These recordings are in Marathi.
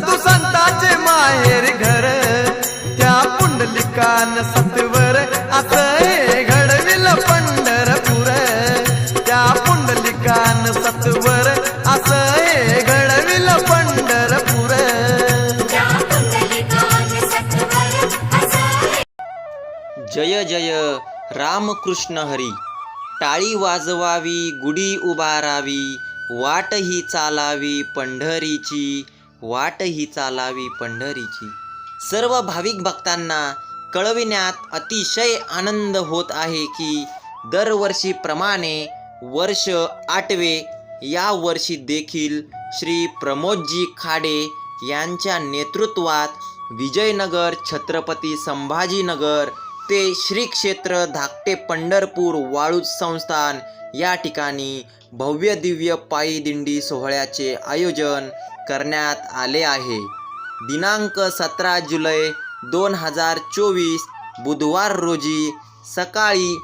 साधू संताचे माहेर घर त्या पुंडलिकान सत्वर असं घडविल पंढरपूर. त्या पुंडलिकान सत्वर असं घडविल पंढरपूर. जय जय रामकृष्ण हरी. टाळी वाजवावी गुढी उभारावी वाट ही चालावी पंढरीची. वाट ही चालावी पंढरीची. सर्व भाविक भक्तांना कळविण्यात अतिशय आनंद होत आहे की दरवर्षीप्रमाणे वर्ष आठवे या वर्षी देखील श्री प्रमोदजी खाडे यांच्या नेतृत्वात विजयनगर छत्रपती संभाजीनगर ते श्री क्षेत्र धाकटे पंढरपूर वाळूज संस्थान. या ठिकाणी भव्य दिव्य पायी दिंडी सोहळ्याचे आयोजन करण्यात आले आहे. दिनांक सतरा जुलै दोन हजार चोवीस बुधवार रोजी सकाळी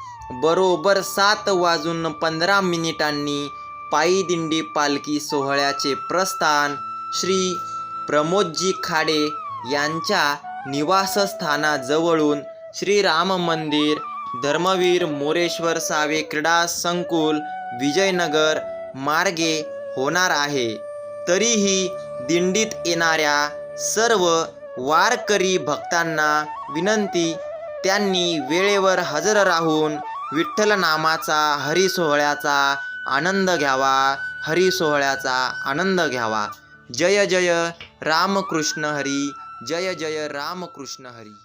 बरोबर सात वाजून पंधरा मिनिटांनी पायी दिंडी पालखी सोहळ्याचे प्रस्थान श्री प्रमोदजी खाडे यांच्या निवासस्थानाजवळून श्रीराम मंदिर धर्मवीर मोरेश्वर सावे क्रीडा संकुल विजयनगर मार्गे होणार आहे. तरीही दिंडीत येणाऱ्या सर्व वारकरी भक्तांना विनंती त्यांनी वेळेवर हजर राहून विठ्ठल नामाचा हरी सोहळ्याचा आनंद घ्यावा हरी सोहळ्याचा आनंद घ्यावा. जय जय रामकृष्ण हरी जय जय रामकृष्ण हरी.